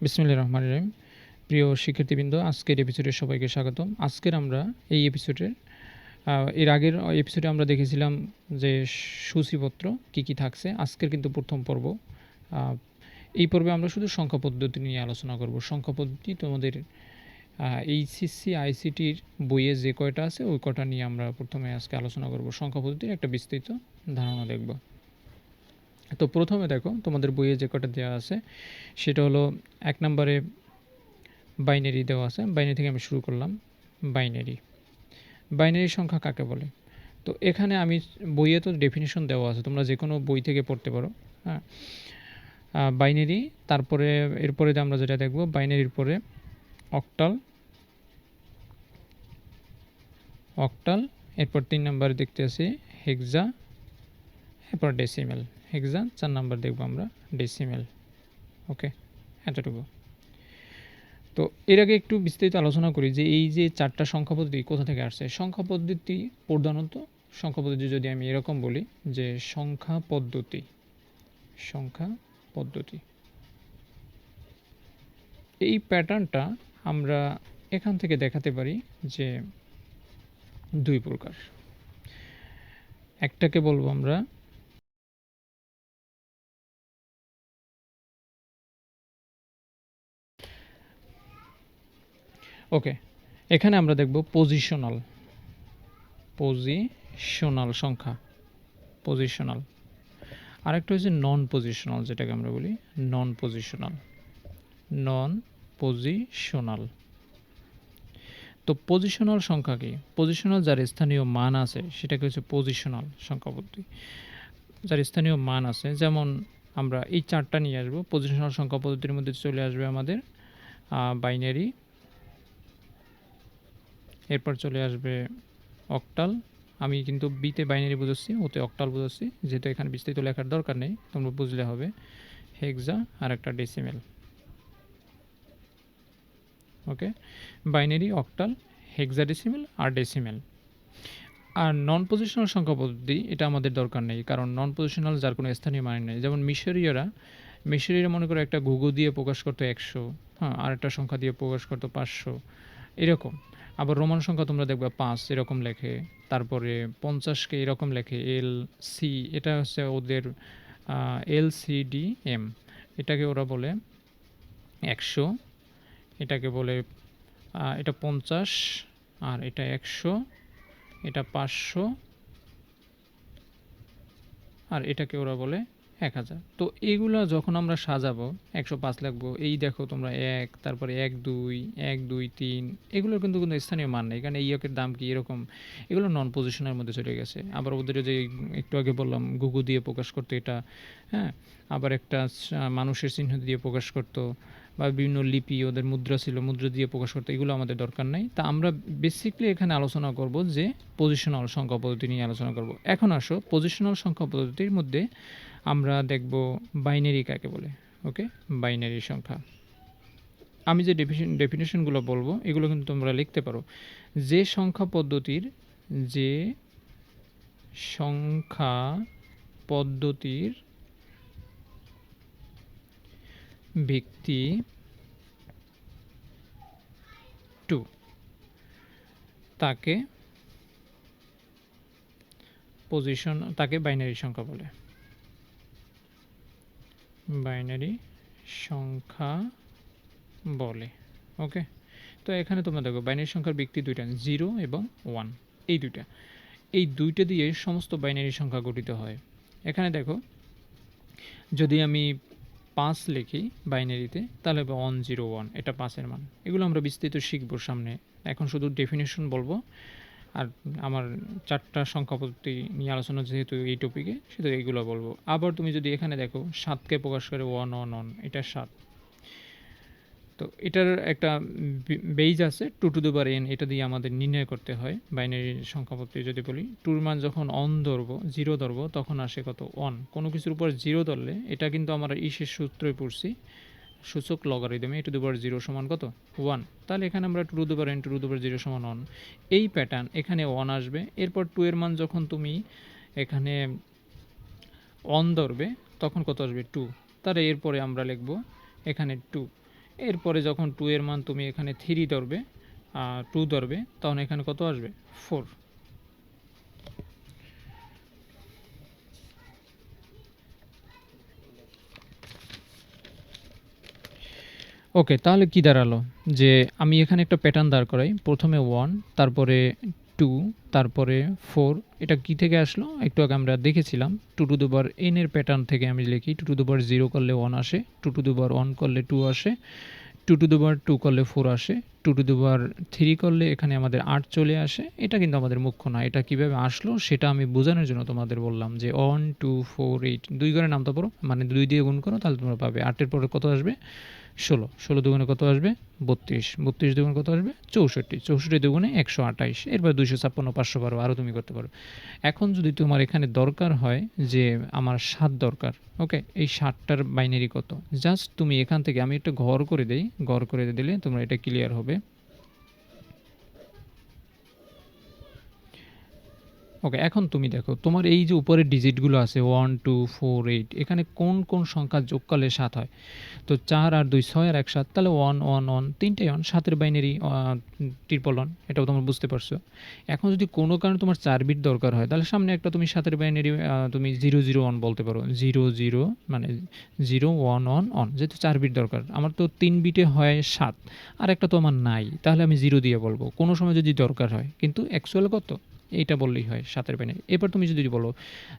বিসমিল্লাহির রহমানির রহিম। প্রিয় শিক্ষার্থীবৃন্দ, আজকের এপিসোডে সবাইকে স্বাগতম। আজকের আমরা এই এপিসোডের এর আগের এপিসোডে আমরা দেখেছিলাম যে সূচিপত্র কি কি থাকছে। আজকের কিন্তু প্রথম পর্ব। এই পর্বে আমরা শুধু সংখ্যা পদ্ধতি নিয়ে আলোচনা করব। সংখ্যা পদ্ধতি তোমাদের এইচএসসি, আইসিটির বইয়ে যে কয়টা আছে, ওই কয়টা নিয়ে আমরা প্রথমে আজকে আলোচনা করব। সংখ্যা পদ্ধতির একটা বিস্তৃত ধারণা দেখব। তো প্রথমে দেখো তোমাদের বইয়ে যে কটা দেওয়া আছে, সেটা হলো এক নম্বরে বাইনারি দেওয়া আছে, বাইনারি থেকে আমি শুরু করলাম, বাইনারি। বাইনারি সংখ্যা কাকে বলে? তো এখানে আমি বইয়ে তো ডেফিনিশন দেওয়া আছে, তোমরা যে কোনো বই থেকে পড়তে পারো হ্যাঁ। বাইনারি, তারপরে এরপরে আমরা যেটা দেখব, বাইনারির পরে অক্টাল অক্টাল, এরপর তিন নম্বরে দেখতে আছি হেক্সা, এরপর ডেসিমেল। হেক্সা চার নাম্বার দেখব আমরা ডেসিমেল ওকে এতটুকু তো এর আগে একটু বিস্তারিত আলোচনা করি যে এই যে চারটা সংখ্যা পদ্ধতি কোথা থেকে আসছে? সংখ্যা পদ্ধতি প্রধানত, সংখ্যা পদ্ধতি যদি আমি এরকম বলি যে সংখ্যা পদ্ধতি সংখ্যা পদ্ধতি। এই প্যাটার্নটা আমরা এখান থেকে দেখাতে পারি যে দুই প্রকার। একটাকে বলব আমরা ওকে এখানে আমরা দেখব পজিশনাল পজিশনাল সংখ্যা। পজিশনাল আরেকটা হচ্ছে নন পজিশনাল যেটাকে আমরা বলি নন পজিশনাল নন পজিশনাল তো পজিশনাল সংখ্যা কি? পজিশনাল যার স্থানীয় মান আছে, সেটাকে হচ্ছে পজিশনাল সংখ্যা পদ্ধতি যার স্থানীয় মান আছে, যেমন আমরা এই চারটা নিয়ে আসব। পজিশনাল সংখ্যা পদ্ধতির মধ্যে চলে আসবে আমাদের বাইনারি এরপর চলে আসবে অক্টাল। আমি কিন্তু বিতে বাইনারি বুঝাচ্ছি ওতে অক্টাল বুঝাচ্ছি। যেহেতু এখানে বিস্তারিত লেখার দরকার নেই, তোমরা বুঝলে হবে। হেক্সা আর একটা decimal okay? Binary octal hexadecimal আর ডেসিমেল আর নন পজিশনাল সংখ্যা পদ্ধতি, এটা আমাদের দরকার নেই, কারণ নন পজিশনাল যার কোনো স্থানীয় মানে নেই। যেমন মিশরীয়রা মিশরীয়রা মনে করো একটা ঘুঘু দিয়ে প্রকাশ করতো একশো হ্যাঁ আর একটা সংখ্যা দিয়ে প্রকাশ করতো পাঁচশো, এরকম। আবার রোমান সংখ্যা তোমরা দেখবে পাঁচ এরকম লেখে, তারপরে পঞ্চাশকে এরকম লেখে, এল সি, এটা হচ্ছে ওদের এল সি ডি এম, এটাকে ওরা বলে একশো, এটাকে বলে এটা পঞ্চাশ, আর এটা একশো, এটা পাঁচশো, আর এটাকে ওরা বলে এক হাজার। তো এগুলো যখন আমরা সাজাবো, একশো পাঁচ লাগবো, এই দেখো তোমরা এক, তারপরে এক দুই এক দুই তিন, এগুলোর কিন্তু কোনো স্থানীয় মান নেই। কারণ এই একের দাম কি এরকম? এগুলো নন পজিশনের মধ্যে চলে গেছে। আবার ওদের যে একটু আগে বললাম, গুগু দিয়ে প্রকাশ করতো এটা হ্যাঁ? আবার একটা মানুষের চিহ্ন দিয়ে প্রকাশ করতো, বা বিভিন্ন লিপি ওদের মুদ্রা ছিল, মুদ্রা দিয়ে প্রকাশ করতে, এগুলো আমাদের দরকার নাই। তা আমরা বেসিকলি এখানে আলোচনা করব যে পজিশনাল সংখ্যা পদ্ধতি নিয়ে আলোচনা করব। এখন আসো পজিশনাল সংখ্যা পদ্ধতির মধ্যে আমরা দেখব বাইনারি কাকে বলে ওকে বাইনারি সংখ্যা। আমি যে ডেফিনেশন ডেফিনেশনগুলো বলব, এগুলো কিন্তু তোমরা লিখতে পারো। যে সংখ্যা পদ্ধতির, যে সংখ্যা পদ্ধতির ভিত্তি টু, তাকে পজিশন তাকে বাইনারি সংখ্যা বলে। বাইনারি সংখ্যা বলে, ওকে? তো এখানে তোমরা দেখো, বাইনারি সংখ্যার ব্যক্তি দুইটা, জিরো এবং ওয়ান, এই দুইটা। এই দুইটা দিয়ে সমস্ত বাইনারি সংখ্যা গঠিত হয়। এখানে দেখো, যদি আমি পাঁচ লিখি বাইনারিতে, তাহলে ওয়ান জিরো ওয়ান এটা পাঁচের মান। এগুলো আমরা বিস্তৃত শিখব সামনে। এখন শুধু ডেফিনেশন বলব। আর আমার চারটা সংখ্যা পদ্ধতি নিয়ে আলোচনা যেহেতু এই টপিকে সেহেতু এইগুলো বলব। আবার তুমি যদি এখানে দেখো, সাতকে প্রকাশ করে ওয়ান ওয়ান ওয়ান এটা সাত। তো এটার একটা বেইজ আছে টু টু দুবার এন এটা দিয়ে আমাদের নির্ণয় করতে হয় বাইনারি সংখ্যাপত্রে যদি বলি। টুর মান যখন অন ধরবো জিরো ধরবো, তখন আসে কত? ওয়ান কোনো কিছুর উপর জিরো ধরলে, এটা কিন্তু আমরা ইসের সূত্রই পড়ছি। সূচক লগারিদমে টু দুবার জিরো সমান কত? ওয়ান তাহলে এখানে আমরা টু দুবার এন টু দুবার জিরো সমান ওয়ান এই প্যাটার্ন এখানে ওয়ান আসবে। এরপর টু এর মান যখন তুমি এখানে অন ধরবে, তখন কত আসবে? টু তাহলে এরপরে আমরা লিখব এখানে টু এরপরে যখন টু এর মান তুমি এখানে থ্রি ধরবে টু ধরবে, তখন এখানে কত আসবে? ফোর ওকে, তাহলে কি দাঁড়াল? যে আমি এখানে একটা প্যাটার্ন দাঁড় করাই। প্রথমে ওয়ান তারপরে টু তারপরে ফোর এটা কি থেকে আসলো? একটু আগে আমরা দেখেছিলাম টু টু দুবার এন এর প্যাটার্ন থেকে আমি লিখি টু টু দুবার জিরো করলে ওয়ান আসে টু টু দুবার ওয়ান করলে টু আসে টু টু দুবার টু করলে ফোর আসে টু টু দুবার থ্রি করলে এখানে আমাদের আট চলে আসে। এটা কিন্তু আমাদের মুখ্য না এটা কীভাবে আসলো সেটা আমি বোঝানোর জন্য তোমাদের বললাম যে ওয়ান টু ফোর এইট দুই করে নামতে পারো মানে দুই দিয়ে গুণ করো, তাহলে তোমরা পাবে। আটের পরে কত আসবে? ষোলো ষোলো দুগুণে কত আসবে? বত্রিশ। বত্রিশ দুগুণে কত আসবে? চৌষট্টি। চৌষট্টি দুগুণে একশো আঠাইশ এরপর দুইশো ছাপ্পান্ন, পাঁচশো বারো, আরও তুমি করতে পারো। এখন যদি তোমার এখানে দরকার হয় যে আমার সাত দরকার, ওকে? এই সাতটার বাইনারি কত? জাস্ট তুমি এখান থেকে, আমি একটা ঘর করে দিই, ঘর করে দিলে তোমরা এটা ক্লিয়ার হবে। ওকে, এখন তুমি দেখো, তোমার এই যে উপরের ডিজিটগুলো আছে, ওয়ান, টু, ফোর, এইট, এখানে কোন কোন সংখ্যা যোগ করলে সাত হয়? তো চার আর দুই, ছয় আর এক সাত, তাহলে ওয়ান ওয়ান ওয়ান তিনটেই ওয়ান সাতের বাইনারি ট্রিপল ওয়ান এটাও তোমরা বুঝতে পারছ। এখন যদি কোনো কারণে তোমার চার বিট দরকার হয়, তাহলে সামনে একটা তুমি সাতের বাইনারি তুমি জিরো জিরো ওয়ান বলতে পারো। জিরো জিরো মানে জিরো ওয়ান ওয়ান ওয়ান যেহেতু চার বিট দরকার। আমার তো তিন বিটে হয় সাত, আর একটা তো আমার নাই, তাহলে আমি জিরো দিয়ে বলব। কোনো সময় যদি দরকার হয়, কিন্তু অ্যাকচুয়াল কত? এইটা বললেই হয়, সাতের বাইনারি এবার তুমি যদি বলো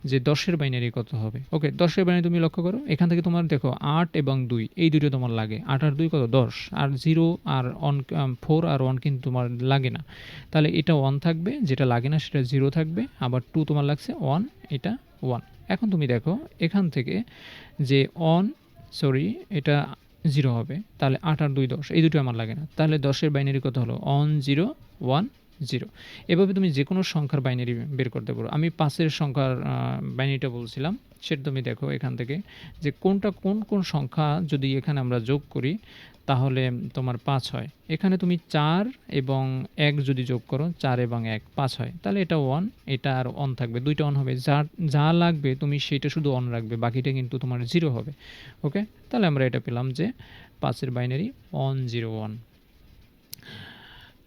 যে দশের বাইনারি কত হবে। ওকে, দশের বাইনারি তুমি লক্ষ্য করো, এখান থেকে তোমার দেখো আট এবং দুই, এই দুটো তোমার লাগে। আট আর দুই কত? দশ। আর জিরো আর অন ফোর আর ওয়ান কিন্তু তোমার লাগে না। তাহলে এটা ওয়ান থাকবে, যেটা লাগে না সেটা জিরো থাকবে, আবার টু তোমার লাগছে ওয়ান, এটা ওয়ান। এখন তুমি দেখো, এখান থেকে যে অন সরি, এটা জিরো হবে, তাহলে আট আর দুই দশ, এই দুটো আমার লাগে না। তাহলে দশের বাইনারি কত হলো অন জিরো, ওয়ান জিরো। এভাবে তুমি যে কোনো সংখ্যার বাইনারি বের করতে পারো। আমি পাঁচের সংখ্যার বাইনারিটা বলছিলাম, সেটা তুমি দেখো এখান থেকে যে কোনটা কোন কোন সংখ্যা যদি এখানে আমরা যোগ করি, তাহলে তোমার পাঁচ হয়। এখানে তুমি চার এবং এক যদি যোগ করো, চার এবং এক পাঁচ হয়। তাহলে এটা ওয়ান এটা আর অন থাকবে, দুইটা অন হবে। যা যা লাগবে তুমি সেটা শুধু অন রাখবে, বাকিটা কিন্তু তোমার জিরো হবে। ওকে তাহলে আমরা এটা পেলাম যে পাঁচের বাইনারি ওয়ান জিরো ওয়ান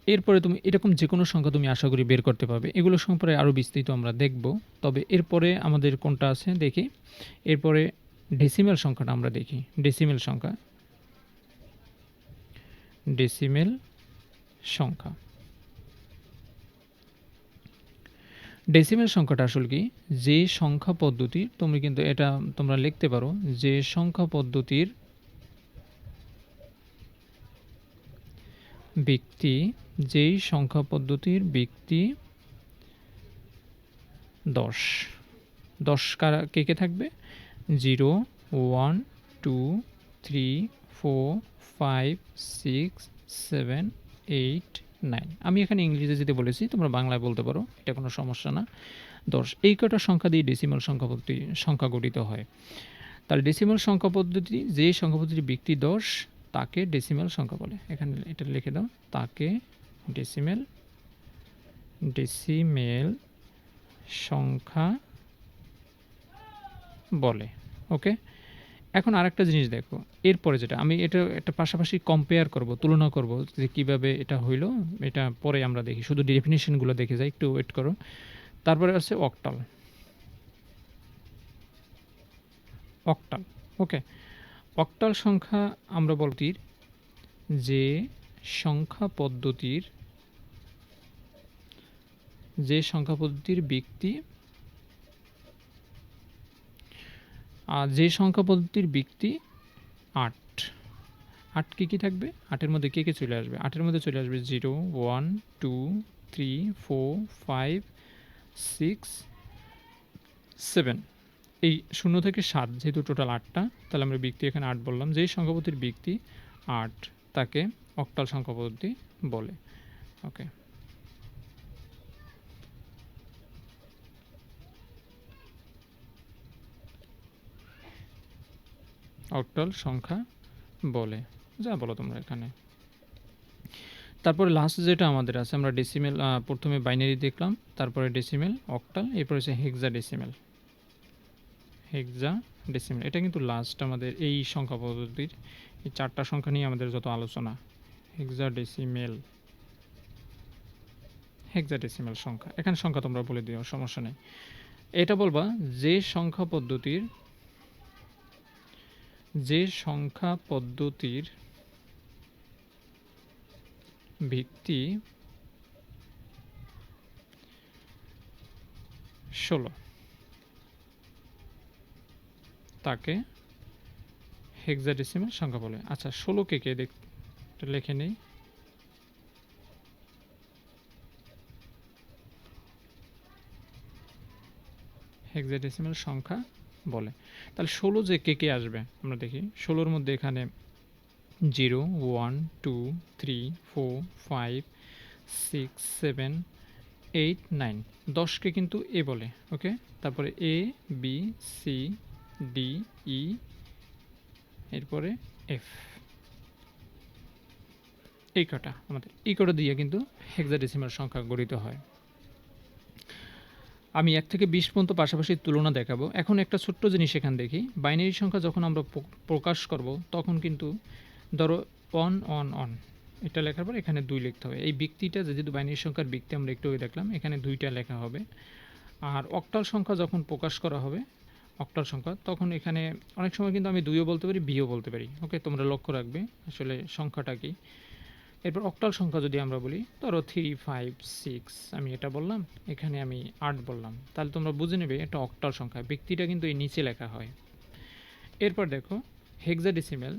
এরপরে তুমি, এরকম যে কোনো সংখ্যা তুমি আশা করি বের করতে পারবে। এগুলো সম্পর্কে আরও বিস্তৃত আমরা দেখব। তবে এরপরে আমাদের কোনটা আছে, দেখি। এরপরে ডেসিমেল সংখ্যাটা আমরা দেখি। ডেসিমেল সংখ্যা। ডেসিমেল সংখ্যা। ডেসিমেল সংখ্যাটা আসলে কি? যে সংখ্যা পদ্ধতি, তুমি কিন্তু এটা তোমরা লিখতে পারো, যে সংখ্যা পদ্ধতির ব্যক্তি যেই সংখ্যা পদ্ধতির ব্যক্তি দশ। দশ কারা, কে কে থাকবে? Zero, one, two, three, four, five, six, seven, eight, nine. আমি এখানে ইংরেজিতে যেতে বলেছি, তোমরা বাংলায় বলতে পারো, এটা কোনো সমস্যা না। দশ, এই কটা সংখ্যা দিয়ে ডেসিমাল সংখ্যা পদ্ধতি, সংখ্যা গঠিত হয়। তার ডেসিমাল সংখ্যা পদ্ধতি যে সংখ্যা পদ্ধতির ব্যক্তি দশ, তাকে ডেসিমাল সংখ্যা বলে। এখানে এটা লিখে দাও, তাকে ডেসিমেল ডেসিমেল সংখ্যা বলে ওকে এখন আরেকটা জিনিস দেখো, এরপরে যেটা, আমি এটা একটা পাশাপাশি কম্পেয়ার করব, তুলনা করব যে কীভাবে এটা হইল, এটা পরে আমরা দেখি, শুধু ডেফিনেশনগুলো দেখে যাই, একটু ওয়েট করো। তারপরে আছে অক্টাল অক্টাল ওকে অক্টাল সংখ্যা আমরা বলতি যে সংখ্যা পদ্ধতির যে সংখ্যা পদ্ধতির ব্যক্তি আর যে সংখ্যা পদ্ধতির ব্যক্তি আট। আট কী কী থাকবে? আটের মধ্যে কে কে চলে আসবে? আটের মধ্যে চলে আসবে zero, one, two, three, four, five, six, seven. এই শূন্য থেকে সাত যেহেতু টোটাল আটটা, তাহলে আমরা ব্যক্তি এখানে আট বললাম। যেই সংখ্যাপতির ব্যক্তি আট, তাকে অক্টাল সংখ্যা পদ্ধতি বলে। ওকে। অক্টাল সংখ্যা বলে। যা বলো তোমরা এখানে। তারপরে লাস্ট যেটা আমাদের আছে, আমরা ডেসিমেল প্রথমে বাইনারি দেখলাম, তারপরে ডেসিমেল অক্টাল এরপরে হচ্ছে হেক্সা ডেসিমেল হেক্সা ডেসিমেল এটা কিন্তু লাস্ট আমাদের এই সংখ্যা পদ্ধতির, এই চারটা সংখ্যা নিয়ে আমাদের যত আলোচনা। হেক্সাডেসিমেল হেক্সাডেসিমেল সংখ্যা। এখানে সংখ্যা তোমরা বলে দিও, সমস্যা নেই। এটা বলবা যে সংখ্যা পদ্ধতির যে সংখ্যা পদ্ধতির ভিত্তি ষোলো, তাকে হেক্সাডেসিমেল সংখ্যা বলে। আচ্ছা ষোলোকে কে দেখ লেখে নেই। হেক্সাডেসিমেল সংখ্যা বলে। তাহলে ষোলো যে কে কে আসবে, আমরা দেখি। ষোলোর মধ্যে এখানে zero, one, two, three, four, five, six, seven, eight, nine. দশকে কিন্তু এ বলে, ওকে? তারপরে A, B, C, D, E, এরপরে এফ। এই কটা আমাদের। এই কটা দিয়ে কিন্তু হেক্সাডেসিমাল সংখ্যা গঠিত হয়। আমি এক থেকে বিশ পর্যন্ত পাশাপাশি তুলনা দেখাবো। এখন একটা ছোট্ট জিনিস এখান দেখি। বাইনারি সংখ্যা যখন আমরা প্রকাশ করব, তখন কিন্তু ধরো অন অন অন এটা লেখার পর এখানে দুই লিখতে হবে। এই ব্যক্তিটা যেহেতু বাইনারি সংখ্যার ব্যক্তি, আমরা একটু দেখলাম, এখানে দুইটা লেখা হবে। আর অক্টাল সংখ্যা যখন প্রকাশ করা হবে অক্টাল সংখ্যা, তখন এখানে অনেক সময় কিন্তু আমি দুইও বলতে পারি, বিও বলতে পারি। ওকে তোমরা লক্ষ্য রাখবে আসলে সংখ্যাটা কি। এরপর অক্টাল সংখ্যা যদি আমরা বলি, ধরো থ্রি ফাইভ সিক্স আমি এটা বললাম, এখানে আমি আট বললাম। তাহলে তোমরা বুঝে নেবে এটা অক্টাল সংখ্যা, ব্যক্তিটা কিন্তু এই নিচে লেখা হয়। এরপর দেখো হেক্সাডেসিমেল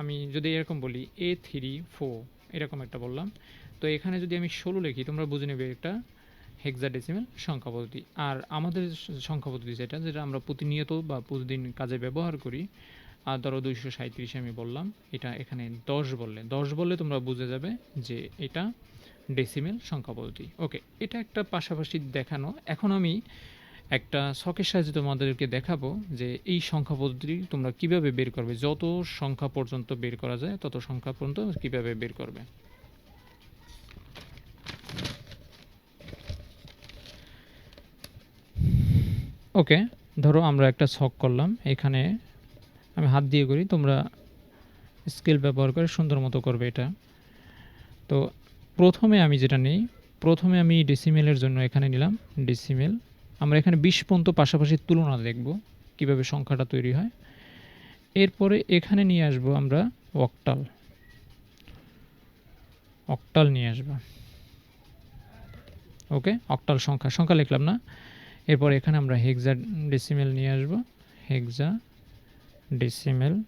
আমি যদি এরকম বলি এ থ্রি ফোর এরকম একটা বললাম। তো এখানে যদি আমি ষোলো লিখি, তোমরা বুঝে নেবে এটা হেক্সাডেসিমেল সংখ্যা পদ্ধতি। আর আমাদের সংখ্যা পদ্ধতি যেটা যেটা আমরা প্রতিনিয়ত বা প্রতিদিন কাজে ব্যবহার করি আর ধরো দুইশো সাঁত্রিশ আমি বললাম, এটা এখানে দশ বললে দশ বললে তোমরা বুঝে যাবে যে এটা ডেসিমেল সংখ্যা পদ্ধতি। ওকে এটা একটা পাশাপাশি দেখানো। এখন আমি একটা শখের সাহায্যে তোমাদেরকে দেখাবো যে এই সংখ্যা পদ্ধতি তোমরা কীভাবে বের করবে, যত সংখ্যা পর্যন্ত বের করা যায়, তত সংখ্যা পর্যন্ত কীভাবে বের করবে। ওকে ধরো আমরা একটা ছক করলাম, এখানে আমি হাত দিয়ে করি, তোমরা স্কেল ব্যবহার করে সুন্দর মতো করবে এটা। তো প্রথমে আমি যেটা নেই, প্রথমে আমি ডেসিমেলের জন্য এখানে নিলাম ডেসিমেল আমরা এখানে বিশ পর্যন্ত পাশাপাশি তুলনা দেখব কীভাবে সংখ্যাটা তৈরি হয়। এরপরে এখানে নিয়ে আসব আমরা অক্টাল অকটাল নিয়ে আসব। ওকে অকটাল সংখ্যা। সংখ্যা লিখলাম না। এরপর এখানে আমরা হেক্সা ডেসিমেল নিয়ে আসব। হেক্সা ডেসিমেল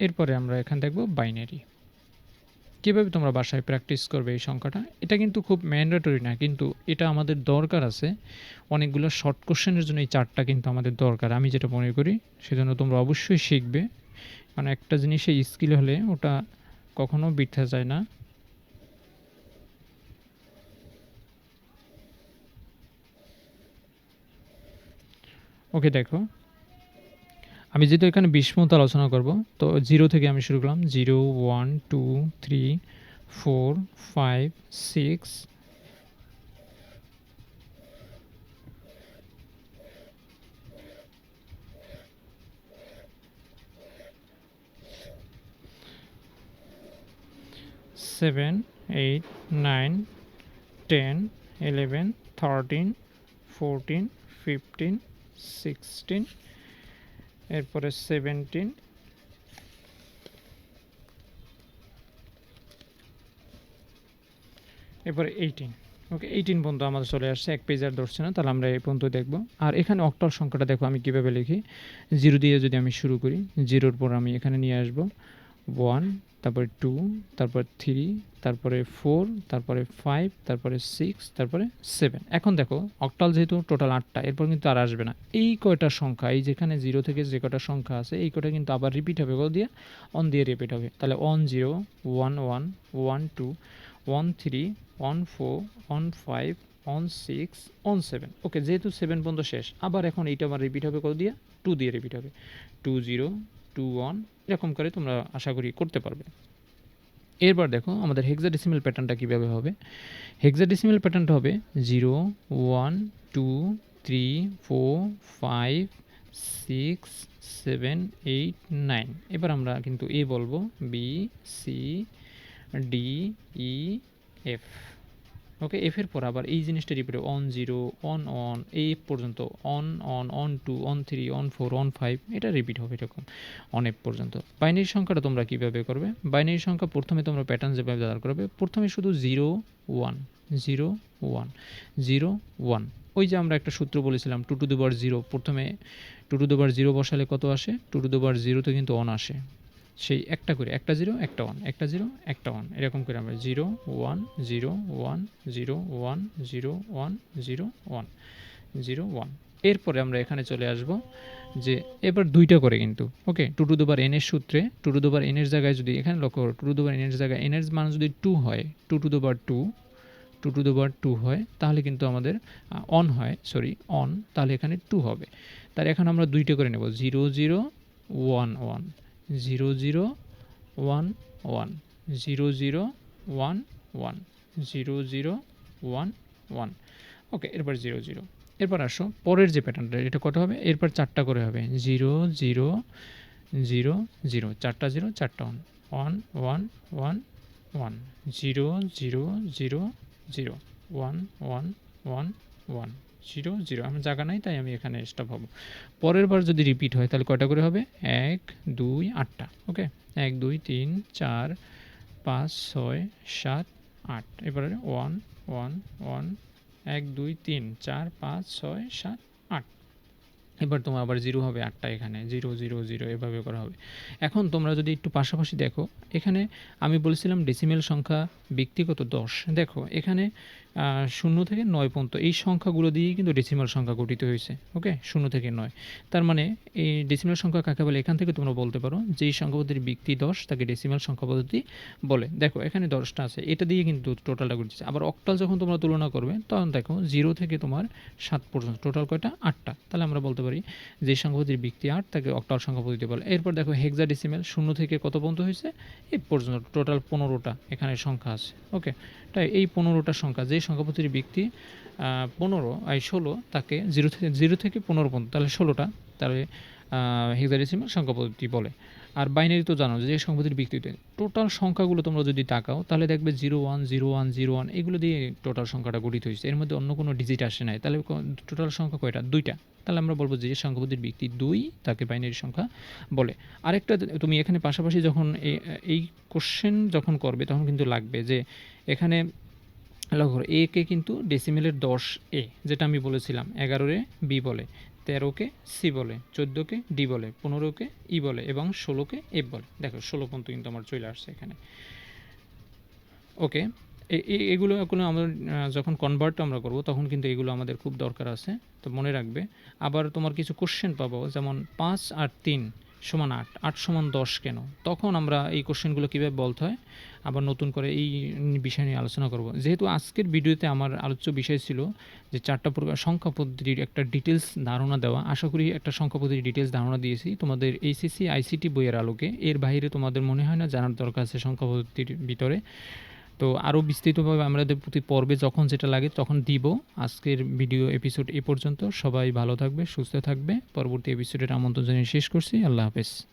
এরপরে আমরা এখানে দেখব বাইনারি কীভাবে তোমরা বাসায় প্র্যাকটিস করবে এই সংখ্যাটা? এটা কিন্তু খুব ম্যান্ডেটরি না, কিন্তু এটা আমাদের দরকার আছে। অনেকগুলো শর্ট কোশ্চেনের জন্য এই চারটা কিন্তু আমাদের দরকার। আমি যেটা মনে করি, সেজন্য তোমরা অবশ্যই শিখবে। কারণ একটা জিনিসে স্কিল হলে ওটা কখনো বৃথা যায় না। ওকে, দেখো। আমি যেহেতু এখানে বিশ আলোচনা করব, তো জিরো থেকে আমি শুরু করলাম। Zero, one, two, three, four, five, six, seven, eight, nine, ten, eleven, thirteen, fourteen, fifteen sixteen এরপরে সেভেন্টিন এরপরে এইটিন ওকে এইটিন পর্যন্ত আমাদের চলে আসছে, এক পেজ আর ধরছে না, তাহলে আমরা এই পর্যন্ত দেখব। আর এখানে অক্টাল সংখ্যাটা দেখো, আমি কীভাবে লিখি? জিরো দিয়ে যদি আমি শুরু করি, জিরোর পর আমি এখানে নিয়ে আসব। ওয়ান তারপরে টু তারপর থ্রি তারপরে ফোর তারপরে ফাইভ তারপরে সিক্স তারপরে সেভেন এখন দেখো অক্টাল যেহেতু টোটাল আটটা, এরপর কিন্তু আর আসবে না। এই কয়টা সংখ্যা, এই যেখানে জিরো থেকে যে কয়টা সংখ্যা আছে, এই কয়টা কিন্তু আবার রিপিট হবে। কত দিয়ে অন দিয়ে রিপিট হবে। তাহলে one zero one one one two one three one four one five one six one seven okay যেহেতু সেভেন পর্যন্ত শেষ, আবার এখন এইটা আবার রিপিট হবে। কত দিয়ে টু দিয়ে রিপিট হবে। টু জিরো টু ওয়ান, এরকম করে তোমরা আশা করি করতে পারবে। এরপর দেখো, আমাদের হেক্সাডেসিমেল প্যাটার্নটা কীভাবে হবে? হেক্সাডেসিমেল প্যাটার্নটা হবে zero one two three four five six seven eight nine এবার আমরা কিন্তু এ বলব B C D E F okay এফের পর আবার এই জিনিসটা repeat one zero one one এই পর্যন্ত one one one two one three one four one five এটা রিপিট হবে এরকম অনেক পর্যন্ত। বাইনারি সংখ্যাটা তোমরা কীভাবে করবে? বাইনারি সংখ্যা প্রথমে তোমরা প্যাটার্ন যেভাবে ব্যবহার করবে, প্রথমে শুধু zero one zero one zero one ওই যে আমরা একটা সূত্র বলেছিলাম টু টু দুবার জিরো প্রথমে টু টু দুবার জিরো বসালে কত আসে? টু টু দুবার জিরোতে কিন্তু অন আসে। সেই একটা করে, একটা জিরো, একটা ওয়ান একটা জিরো, একটা ওয়ান এরকম করে আমরা zero one zero one zero one zero one zero one zero one এরপরে আমরা এখানে চলে আসব যে এবার দুইটা করে কিন্তু ওকে টু টু দুবার এনের সূত্রে টু টু দুবার এনের জায়গায় যদি এখানে লক্ষ্য করো টু টু দুবার এনের জায়গায় এনের মান যদি টু হয় টু টু দুবার টু টু টু দুবার টু হয়, তাহলে কিন্তু আমাদের অন হয় সরি অন তাহলে এখানে টু হবে। তার এখন আমরা দুইটা করে নেব zero zero one one zero zero one one, zero zero one one, zero zero one one. Okay, এরপর জিরো জিরো। এরপর আসো, পরের যে প্যাটার্নটা এটা কত হবে? এরপর চারটা করে হবে। জিরো জিরো জিরো জিরো, চারটা জিরো, চারটা one. One one one one. Zero zero zero zero. One one one one. Zero zero. আমার জায়গা নাই, তাই আমি এখানে স্টপ হব। পরের বার যদি রিপিট হয়, তাহলে কয়টা করে হবে? এক, দুই, আটটা। ওকে? এক, দুই, তিন, চার, পাঁচ, ছয়, সাত, আট। এবারে ওয়ান ওয়ান ওয়ান এক, দুই, তিন, চার, পাঁচ, ছয়, সাত, আট। এবার তোমার আবার জিরো হবে আটটা এখানে। জিরো জিরো জিরো, এভাবে করা হবে। এখন তোমরা যদি একটু পাশাপাশি দেখো, এখানে আমি বলেছিলাম ডেসিমেল সংখ্যা ব্যক্তিগত দশ। দেখো, এখানে শূন্য থেকে নয় পর্যন্ত। এই সংখ্যাগুলো দিয়েই কিন্তু ডেসিমাল সংখ্যা গঠিত হয়েছে ওকে শূন্য থেকে নয়। তার মানে এই ডেসিমাল সংখ্যা কাকে বলে? এখান থেকে তোমরা বলতে পারো, যেই সংখ্যা পদ্ধতির ব্যক্তি দশ, তাকে ডেসিমাল সংখ্যা পদ্ধতি বলে। দেখো, এখানে দশটা আছে, এটা দিয়ে কিন্তু টোটালটা গঠিত আবার অক্টাল যখন তোমরা তুলনা করবে, তখন দেখো জিরো থেকে তোমার সাত পর্যন্ত টোটাল কয়টা? আটটা। তাহলে আমরা বলতে পারি যে সংখ্যা পদ্ধতির ব্যক্তি আট, তাকে অক্টাল সংখ্যা পদ্ধতি বলে। এরপর দেখো হেক্সা ডেসিমেল শূন্য থেকে কত পর্যন্ত হয়েছে? এই পর্যন্ত টোটাল পনেরোটা এখানে সংখ্যা আছে ওকে এই পনেরোটা সংখ্যা যে সংখ্যা প্রতিটি ব্যক্তি পনেরো আই ষোলো, তাকে জিরো থেকে জিরো থেকে পনেরো পর্যন্ত, তাহলে ষোলোটা, তাহলে হেক্সাডেসিমাল সংখ্যা পদ্ধতি বলে। আর বাইনারি তো জানো যে সংখ্যাপতির বিক্রিতে। টোটাল সংখ্যাগুলো তোমরা যদি তাকাও, তাহলে দেখবে zero one zero one zero one এগুলো দিয়ে টোটাল সংখ্যাটা গঠিত হয়েছে। এর মধ্যে অন্য কোনো ডিজিট আসে নাই। তাহলে টোটাল সংখ্যা কয়টা? দুইটা। তাহলে আমরা বলব যে সংখ্যাপতির ব্যক্তি দুই, তাকে বাইনারি সংখ্যা বলে। আরেকটা তুমি এখানে পাশাপাশি যখন এই কোশ্চেন যখন করবে, তখন কিন্তু লাগবে যে এখানে লক্ষ্য এ কে কিন্তু ডেসিমেলের দশ এ, যেটা আমি বলেছিলাম এগারোরে বি বলে। তেরোকে সি বলে, চোদ্দোকে ডি বলে, পনেরোকে ই বলে এবং ষোলোকে এফ বলে। দেখো, ষোলো পর্যন্ত কিন্তু আমার চলে আসছে এখানে। ওকে এগুলো এগুলো আমরা যখন কনভার্ট আমরা করব, তখন কিন্তু এগুলো আমাদের খুব দরকার আছে। তো মনে রাখবে, আবার তোমার কিছু কোশ্চেন পাবো, যেমন পাঁচ আর তিন। সমান আট আট সমান দশ কেন? তখন আমরা এই কোশ্চেনগুলো কীভাবে বলতে হয়? আবার নতুন করে এই বিষয় নিয়ে আলোচনা করব। যেহেতু আজকের ভিডিওতে আমার আলোচ্য বিষয় ছিল যে চারটা প্রকার সংখ্যা পদ্ধতির একটা ডিটেলস ধারণা দেওয়া। আশা করি একটা সংখ্যা পদ্ধতির ডিটেলস ধারণা দিয়েছি। তোমাদের এইচএসসি আইসিটি বইয়ের আলোকে। এর বাইরে তোমাদের মনে হয় না জানার দরকার আছে সংখ্যা পদ্ধতির ভিতরে? তো আরও বিস্তৃতভাবে আমাদের প্রতি পর্বে যখন যেটা লাগে তখন দিব। আজকের ভিডিও এপিসোড এ পর্যন্ত সবাই ভালো থাকবে, সুস্থ থাকবে। পরবর্তী এপিসোডের আমন্ত্রণ জানিয়ে শেষ করছি। আল্লাহ হাফেজ।